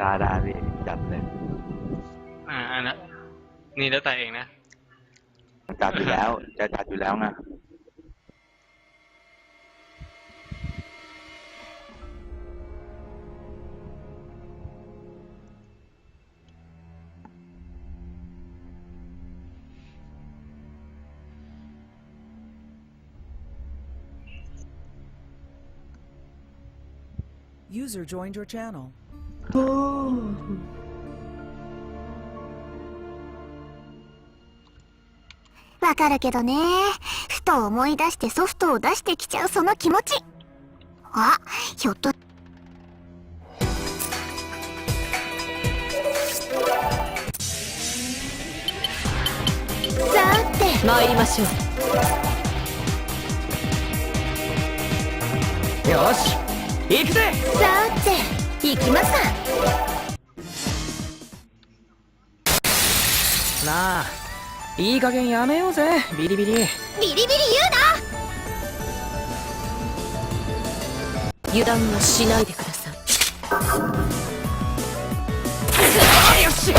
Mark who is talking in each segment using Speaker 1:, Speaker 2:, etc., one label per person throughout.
Speaker 1: ได้ได้พี่จัดเลย
Speaker 2: อ่าอันนะนี่แล้วแต่เองนะ
Speaker 1: จัดอยู่แล้ว จะจัดอยู่แล้วไง
Speaker 3: User joined your channel.
Speaker 4: わかるけどね。ふと思い出してソフトを出してきちゃうその気持ち。あ、ひょっと。さて、
Speaker 5: 参りましょうよし行くぜ
Speaker 4: さて、行きますか。
Speaker 5: なあいい加減やめようぜ。ビリビリ。
Speaker 4: ビリビリ言うな。
Speaker 5: 油断をしないでください。よし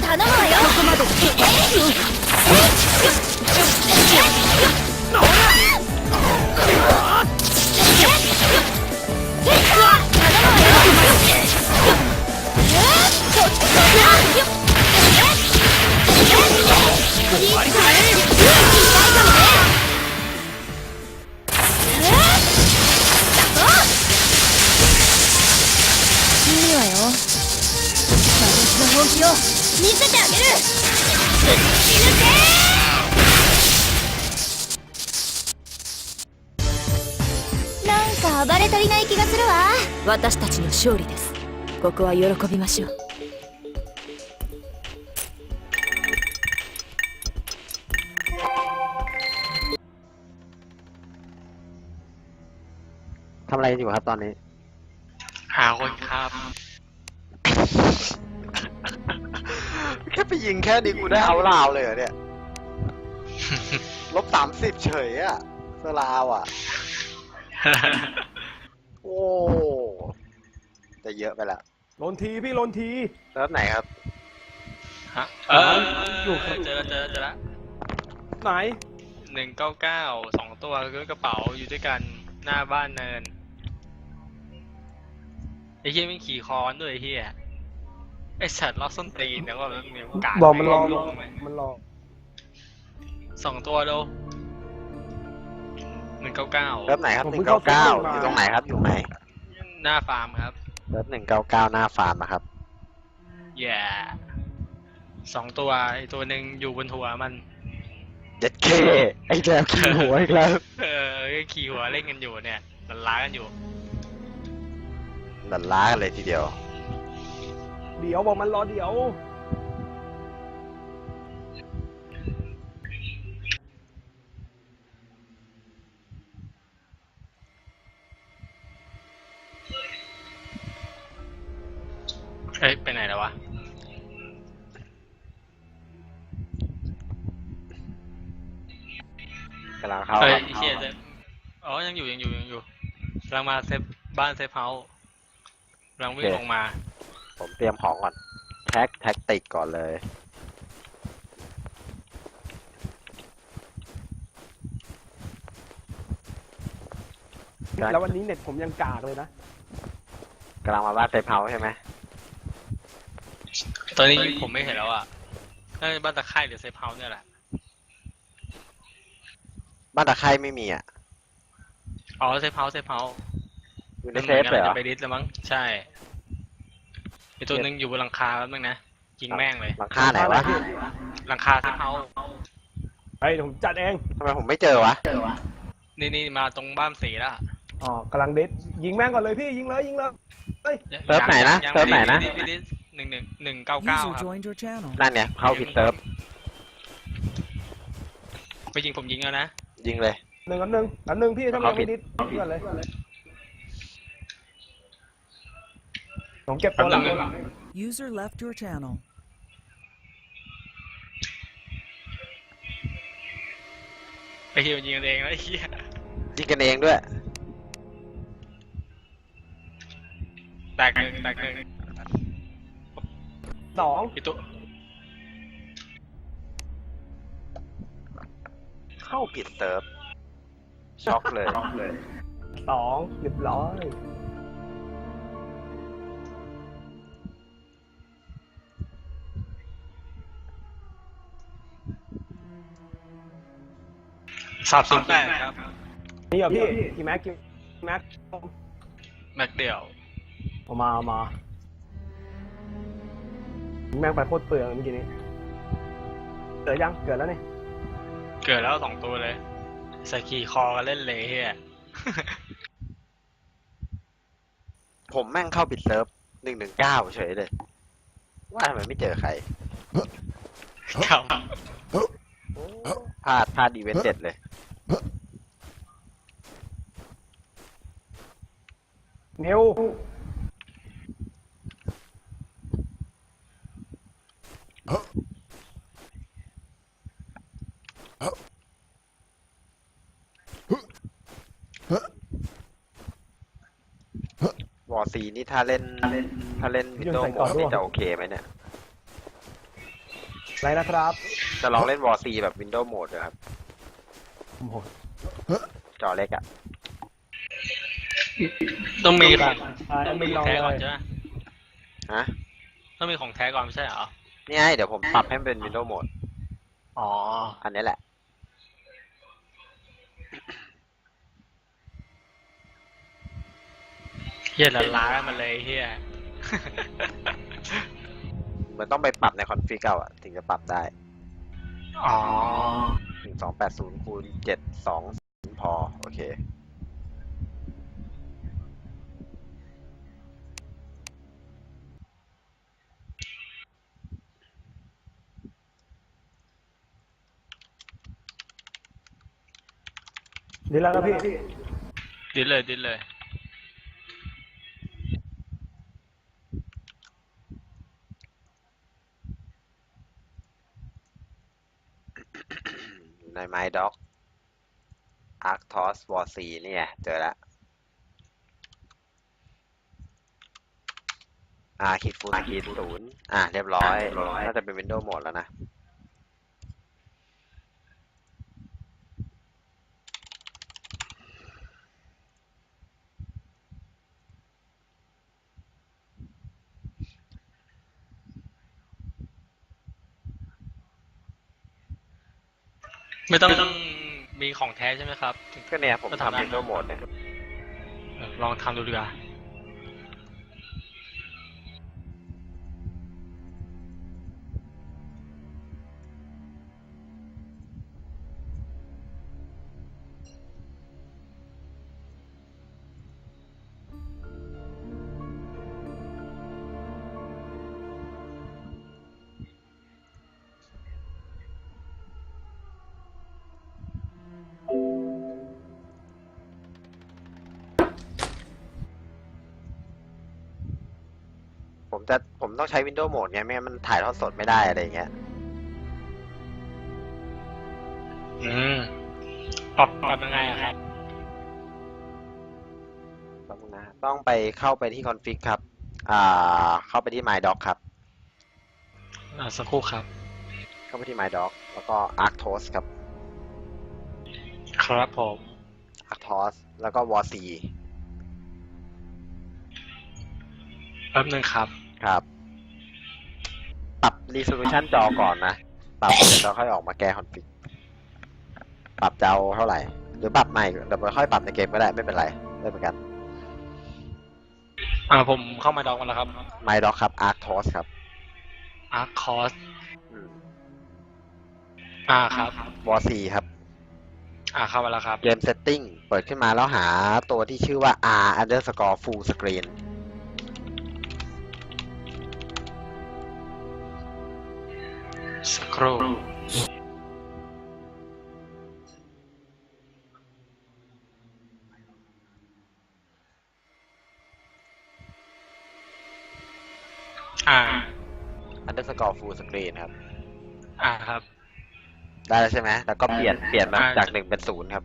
Speaker 4: 頼むわよ。ここまで
Speaker 5: ここは喜びましょう
Speaker 1: ทำอะไรอยู่ครับตอนนี้
Speaker 2: หาคนครับ
Speaker 1: แค่ไปยิงแค่นี้กูได้เอาลาวเลยเหรอเนี่ย ลบสามสิบเฉยอะสลาวอะโอ้จะเยอะไปละ
Speaker 6: ลนทีพี่ลนที
Speaker 1: เซิร์ฟไหนครับ
Speaker 2: ฮะเออเจอแล้วเจอแล้วเจอแล้ว
Speaker 6: ไหน
Speaker 2: หนึ่งเก้าเก้าสองตัวคือกระเป๋าอยู่ด้วยกันหน้าบ้านเนินไอ้เฮียไม่งขี่คอนด้วยไอ้เฮียไอสัตว์ล็อกส้นตีนแต่ว่ามันมีโอกาส
Speaker 6: บอกมันรอ
Speaker 2: ลงไหม
Speaker 6: มันรอ
Speaker 2: สองตัวดูหนึ่งเก้าเก้า
Speaker 1: เซิร์ฟไหนครับ
Speaker 6: ผม
Speaker 1: ห
Speaker 6: เพิ่
Speaker 1: นึ่ง
Speaker 6: ง
Speaker 1: เก้า
Speaker 6: เข้า
Speaker 1: เก้า
Speaker 6: เซิร์ฟมา
Speaker 1: อยู่ตรงไหนครับ อยู่ไหน
Speaker 2: หน้าฟาร์มครับ
Speaker 1: เซิร์ฟหนึ่งเก้าเก้าหน้าฟาร์มนะครับ
Speaker 2: แย่สองตัวไอตัวหนึ่งอยู่บนหัวมัน
Speaker 1: เจ็ดเคไอ้แล้วขี่หัวอีกแล้ว
Speaker 2: เออขี่หัวเล่นกันอยู่เนี่ยมันล้ากันอยู่
Speaker 1: ดันล้ากันเลยทีเดียว
Speaker 6: เดี๋ยวบอกมันรอเดี๋ยว
Speaker 2: บ้านเซฟเฮาส์กำลังวิ่งลงมา
Speaker 1: ผมเตรียมของก่อน แท็กแท็กติกก่อนเลย
Speaker 6: แล้ววันนี้เน็ตผมยังกากเลยนะ
Speaker 1: กำลังมาบ้านเซฟเฮาส์ใช่ไหม
Speaker 2: ตอนนี้ผมไม่เห็นแล้วอะน่าจะบ้านตะไคร่หรือเซฟเฮาส์เนี่ยแหละ
Speaker 1: บ้านตะไคร่ไม่มีอะ
Speaker 2: อ๋อเซฟเฮาส์เซฟเฮาส์
Speaker 1: อยู่ในเซฟเลยเหรอ
Speaker 2: จะไปดิสแล้วมั้งใช่ไอตัวหนึงอยู่บนหลังคาแล้วมั้งนะยิงแม่งเลย
Speaker 1: หลังคาไหนวะ
Speaker 2: หลังคาเซฟเฮาส์
Speaker 6: ไอ้ยเดี๋ยวผมจัดเอง
Speaker 1: ทำไมผมไม่เจอวะ
Speaker 2: นี่นี่มาตรงบ้านสีแล้ว
Speaker 6: อ๋อกำลังเด็ดยิงแม่งก่อนเลยพี่ยิงเลยยิงเลย
Speaker 1: เซิร์ฟไหนนะ
Speaker 2: ยัง
Speaker 1: เซิร์ฟไหนนะ
Speaker 2: ม่ด้หนึ่งหนึ่งหนึ่งเก้าเก้า
Speaker 3: User
Speaker 2: ครับ
Speaker 3: joined your channel.
Speaker 1: นั่นเนี่ยเข้าผิดเซิร์ฟ
Speaker 2: ยิงผมยิงแล้วนะ
Speaker 1: ยิงเลย
Speaker 6: หนึ่งอันหนึ่งอันหนึ่งพี่ถ้ามัน
Speaker 1: เอา
Speaker 6: ยัง
Speaker 1: ผิ
Speaker 6: ไม่
Speaker 1: ด
Speaker 6: ดิดเพื่อนเลย ผมเก็บตัวหลัง
Speaker 3: User left your channel.
Speaker 2: ไอ้เฮียมันยิงกันเองแล้วไอ้เฮีย
Speaker 1: ยิงกันเองด้วย
Speaker 2: แตกหนึ่งแตกหนึ่ง
Speaker 6: สอง
Speaker 2: อีกตัว
Speaker 1: เข้าผิดเซิร์ฟช็อกเลย
Speaker 6: สองเรียบร้อย
Speaker 2: สามศูนย์แปดครับ
Speaker 6: นี่เหรอพี่กี่แม็กกี่แม็ก
Speaker 2: แม็กเดี่ยว
Speaker 6: เอามาเอามาแม่งไปโคตรเปลืองเมื่อกี้นี้ เกิดยัง เกิดแล้วนี่
Speaker 2: เกิดแล้วสองตัวเลยใส่ขี่คอกันเล่นเลยเฮีย
Speaker 1: ผมแม่งเข้าผิดเซิร์ฟหนึ่งหนึ่งเก้าเฉยเลย ว่าทำไมไม่เจอใคร
Speaker 2: ครับ
Speaker 1: พลาดพลาดอีเวนต์เด็ดเลย
Speaker 6: นิว
Speaker 1: วอร์ซีนี่ถ้าเล่นถ้าเล่นวินโดว์โหมดนี่จะโอเคไหมเนี่ย
Speaker 6: อะไรนะครับ
Speaker 1: จะลองเล่นวอร์ซีแบบวินโดว์โหมดนะครับ
Speaker 6: โอ้โห
Speaker 1: จอเล็กอะ
Speaker 2: ต้องมีข
Speaker 6: อ่
Speaker 2: องาต้องมี
Speaker 6: ไม่
Speaker 2: ข
Speaker 6: ล
Speaker 2: อ
Speaker 6: องง
Speaker 2: แท้ก่อน
Speaker 6: เลย
Speaker 2: ใช่ไหม
Speaker 1: ฮะ
Speaker 2: ต้องมีของแท้ก่อนไม่ใช่เหรอ
Speaker 1: นี่ไงเดี๋ยวผมปรับให้มันเป็นวินโดว์โหมด
Speaker 2: อ๋อ
Speaker 1: อันนี้แหละ
Speaker 2: เฮียละล้ากันมาเลยเฮีย
Speaker 1: มันต้องไปปรับในคอนฟิกเอาอะถึงจะปรับได้
Speaker 2: อ๋อ
Speaker 1: หนึ่งสองแปดศูนย์คูณเจ็ดสองพอ โอเค
Speaker 6: ดีแล้วครับพี่
Speaker 2: ดิ้นเลยดิ้นเลย
Speaker 1: ในไมด็อกอาร์คทอสวอร์ซีนี่ไงเจอแล้วอ่าขีดฟูลขีดศูนย์อ่าเรียบร้อยน่าจะเป็นวินโดว์โหมดแล้วนะ
Speaker 2: ไม่ต้องมีของแท้ใช่ไหมครับถึง
Speaker 1: ก็เนี่ยผม
Speaker 2: ก็ทำได้
Speaker 1: ทำวินโดว์โหมดเนี่ย
Speaker 2: เออลองทำดูดีกว่า
Speaker 1: จะผมต้องใช้วินโดว์โหมดไงไม่งั้นมันถ่ายทอดสดไม่ได้อะไรอย่างเงี้ย
Speaker 2: อืมปรับปรับยังไงอะครับ
Speaker 1: ต้องนะต้องไปเข้าไปที่คอนฟิกครับ อ่า เข้าไปที่ My Doc ครับ
Speaker 2: อ่าสักครู่ครับ
Speaker 1: เข้าไปที่ My Doc แล้วก็ Arctos ครับ
Speaker 2: ครับผม
Speaker 1: Arctos แล้วก็ War C
Speaker 2: แป๊บนึงครับ
Speaker 1: ครับ ปรับ resolution จอก่อนนะ ปรับเสร็จแล้วค่อยออกมาแก้คอนฟิก ปรับจะเอาเท่าไหร่ หรือปรับใหม่เดี๋ยวไปค่อยปรับในเกมก็ได้ไม่เป็นไรได้เหมือนกัน
Speaker 2: อ่าผมเข้ามาดองกันแล้วครับ
Speaker 1: My Doc ครับ Arctos ครับ
Speaker 2: อาร์คอส
Speaker 1: อืม
Speaker 2: อ่าครับ
Speaker 1: War C ครับ
Speaker 2: อ่าเข้ามาแล้วครับ
Speaker 1: เกม setting เปิดขึ้นมาแล้วหาตัวที่ชื่อว่า R underscore full screen
Speaker 2: สครูอ่า
Speaker 1: อันเดอร์สกอร์ฟูลสกรีนครับ
Speaker 2: อ่าครับ
Speaker 1: ได้แล้วใช่ไหม แล้วก็เปลี่ยน เปลี่ยนมาจากหนึ่งเป็นศูนย์ครับ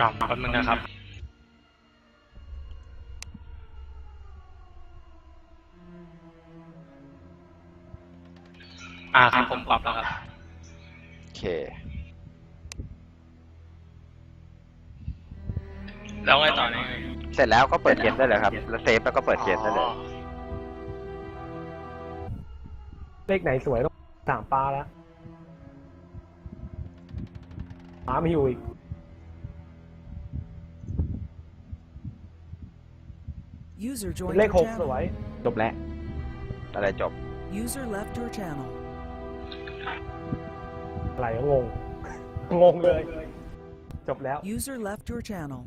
Speaker 2: กลับแป๊บนึงนะครับ อ่าครับผมปรับแล้วครับ
Speaker 1: โอเค
Speaker 2: แล้วไงต่อเนี่ย
Speaker 1: เสร็จแล้วก็เปิดเกมได้เลยครับ แล้วเซฟแล้วก็เปิดเกมได้เลย
Speaker 2: อ๋อ
Speaker 6: เลขไหนสวยต้องถามปลาแล้วปลาไม่อยู่อีก
Speaker 3: User joined
Speaker 6: เล
Speaker 3: your
Speaker 6: ขหกสวย
Speaker 3: channel.
Speaker 7: จบแล้ว
Speaker 1: อะไรจบ
Speaker 3: User left your channel.
Speaker 6: อะไรก็งง งงเลย จบแล้ว
Speaker 3: User left your channel.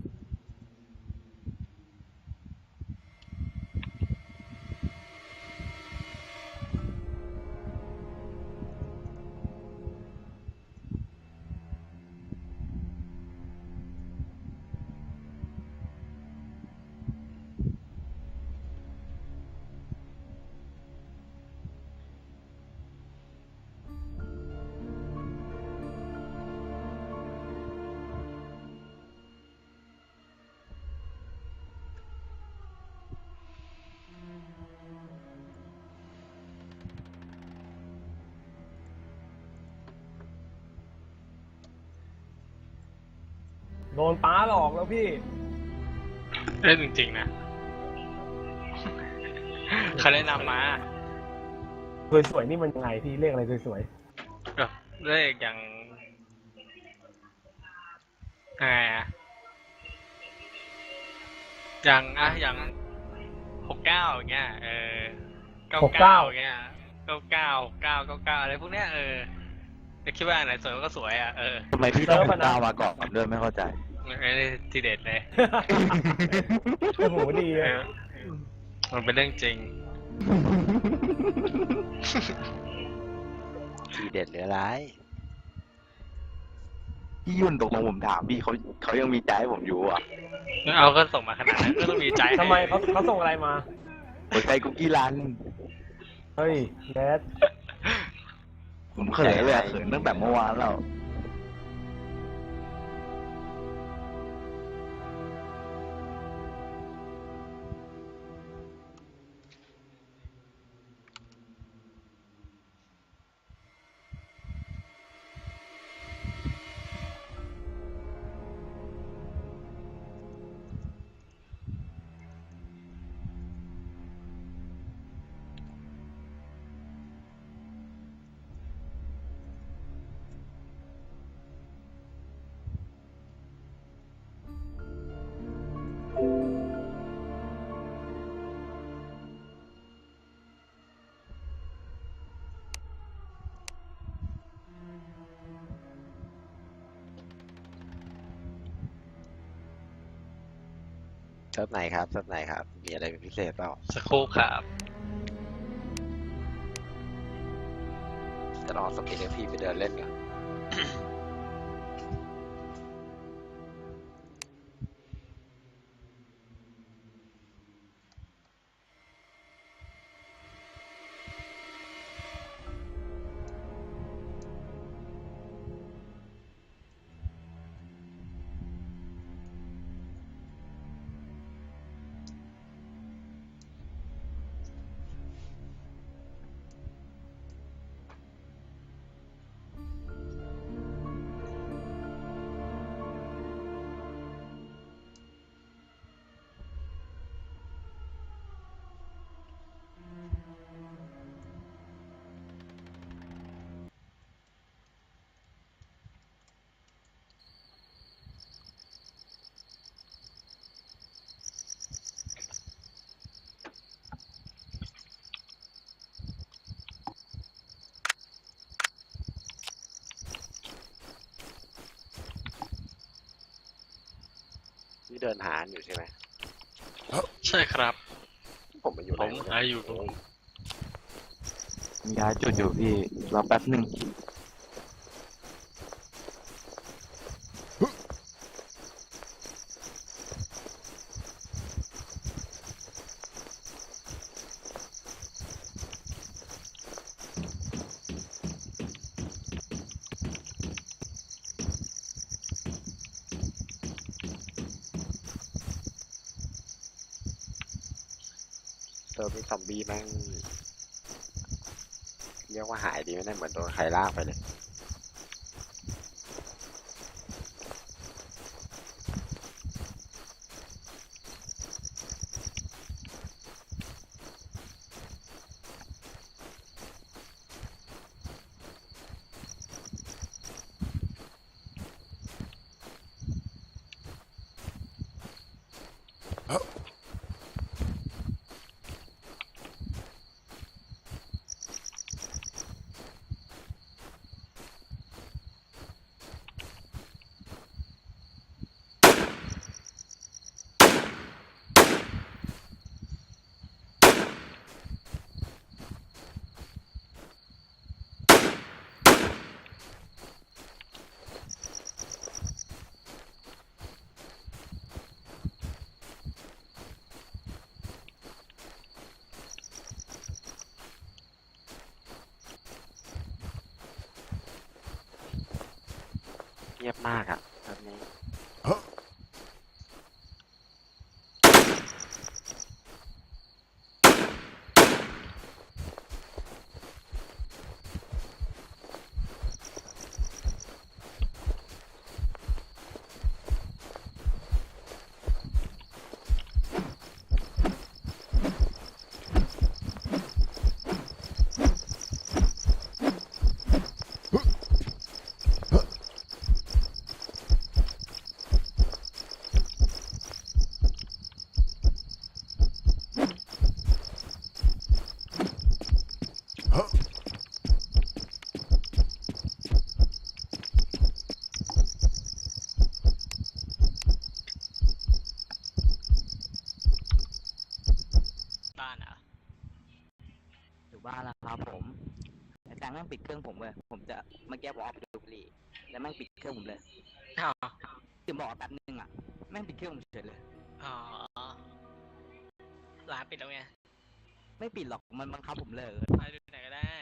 Speaker 6: โดนป้าหลอกแล้วพี่
Speaker 2: เล่นจริงๆนะ เขาแนะนำมา
Speaker 6: สวยๆนี่มันยังไงพี่เลขอะไรสวย
Speaker 2: แบบเลขอย่างไงอะอย่างอะอย่างหกเก้าอย่างเงี้ย เออเก้าเก้าอย่างเงี้ยเก้าเก้าเก้าเก้าเก้าอะไรพวกเนี้ยเออ แต่คิดว่าอันไหนสวยก็สวยอะเออ
Speaker 7: ทำไมพี่ต้องเป็นดาวมาก่อนด้วยไม่เข้าใจ
Speaker 2: ไม่ได้ทีเด็ดเลย
Speaker 6: ๆโอ้โหดี
Speaker 2: เอ
Speaker 6: เลย
Speaker 2: อมันเป็นเรื่องจริง
Speaker 1: ทีเด็ดหรืออะไร
Speaker 7: พี่ยุ่นตกลงผมถามพี่เขาเขายังมีใจให้ผมอยู่อะ
Speaker 2: เอาก็ส่งมาขนาดนั้นก็ต้องมีใจให้
Speaker 6: ทำไมเขาเขาส่งอะไรมา
Speaker 7: หัวใจกุ๊กกี้รัน
Speaker 6: เฮ้ยแดด
Speaker 7: ผมเขินเลยอะเขินตั้งแต่เมื่อวานแล้ว
Speaker 1: เซิร์ฟไหนครับเซิร์ฟไหนครับ มีอะไรเป็นพิเศษเปล่า
Speaker 2: สักครู่ครับ
Speaker 1: จะลองสกิลให้พี่ไปเดินเล่นก่อน พี่เดินหาอยู่ใช่ไหม
Speaker 2: ใช่ครับ
Speaker 1: ผมมาอยู่
Speaker 2: ผม
Speaker 1: ไหนวะ
Speaker 2: หาอยู่
Speaker 8: ย้ายจุดอยู่พี่รอแป๊บหนึ่ง
Speaker 1: เติมมีซอมบี้แม่งเรียกว่าหายดีไม่ได้เหมือนโดนใครลากไปเลย
Speaker 7: ผมเลยผมจะเมื่อกี้ผมออกไปดูบุหรี่แล้วแม่งปิดเครื่องผมเลย
Speaker 2: อ๋อ
Speaker 7: คือบอกว่าแป๊บนึงอะแม่งปิดเครื่องผมเฉยเลย
Speaker 2: อ๋อร้านปิดแล้วไง
Speaker 7: ไม่ปิดหรอกมันบังคับผมเลย
Speaker 2: ไปดูไหนก็ได้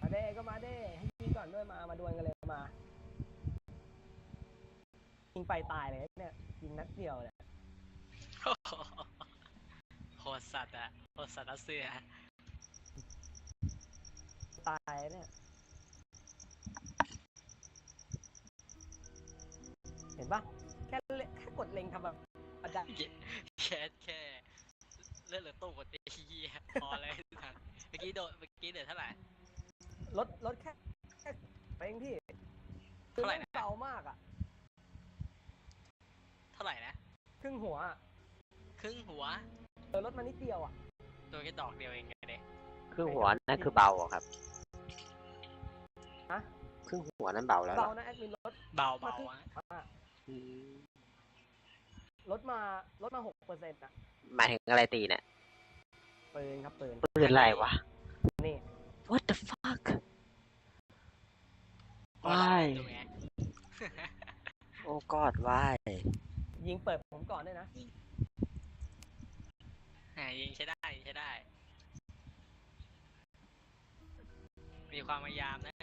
Speaker 9: มาเด้ก็มาเด้ให้ยิงก่อนด้วยมามาดวลกันเลยมายิงไปตายเลยเนี่ยยิงนัดเดียวเนี่ย
Speaker 2: โหดสัตว์อะโหดสัตว์รัสเซีย
Speaker 9: ตายเนี่ย เห็นปะแค่เล็แค่กดเล็งทำแบบอาจารย์
Speaker 2: แค่แค่เลือดเหลือตู้กดไอ้เหี้ยพอเลยทันเมื่อกี้โดนเมื่อกี้เดือดเท่าไหร่
Speaker 9: ลดลดแค่แค่ไปเองพี่คือ
Speaker 2: เท่าไหร่
Speaker 9: แม่ง
Speaker 2: นะ
Speaker 9: เบามากอะ
Speaker 2: เท่าไหร่นะ
Speaker 9: ครึ่งหัวอะ
Speaker 2: ครึ่งหัว
Speaker 9: เออลดมานิดเดียวอะ
Speaker 2: โดนแค่ดอกเดียวเองไงเด้
Speaker 1: ครึ่งหัวนั่นคือเบาอะครับ
Speaker 9: ฮะ
Speaker 1: ครึ่งหัวนั่นเบาแล้วเหร
Speaker 9: เบา
Speaker 1: อ
Speaker 9: นะแอดมินลด
Speaker 2: เบา
Speaker 9: มา
Speaker 2: เบา
Speaker 9: ครึ่ง
Speaker 2: อะ
Speaker 9: อะ
Speaker 1: อืม
Speaker 9: ลดมาลดมาหกเปอร์เซ็นต์อะ
Speaker 1: หมายถึงอะไรตีเนี่ย
Speaker 9: ปืนครับปืน
Speaker 1: ปืนอะไรวะ
Speaker 9: นี่
Speaker 1: What the fuck
Speaker 2: พอเรา
Speaker 1: Why
Speaker 2: ดูไง
Speaker 1: โอ้กอดวาย
Speaker 9: ยิงเปิดผมก่อนด้วยนะ
Speaker 2: อ่ายิงใช้ได้ยิงใช้ได้ มีความพยายามนะ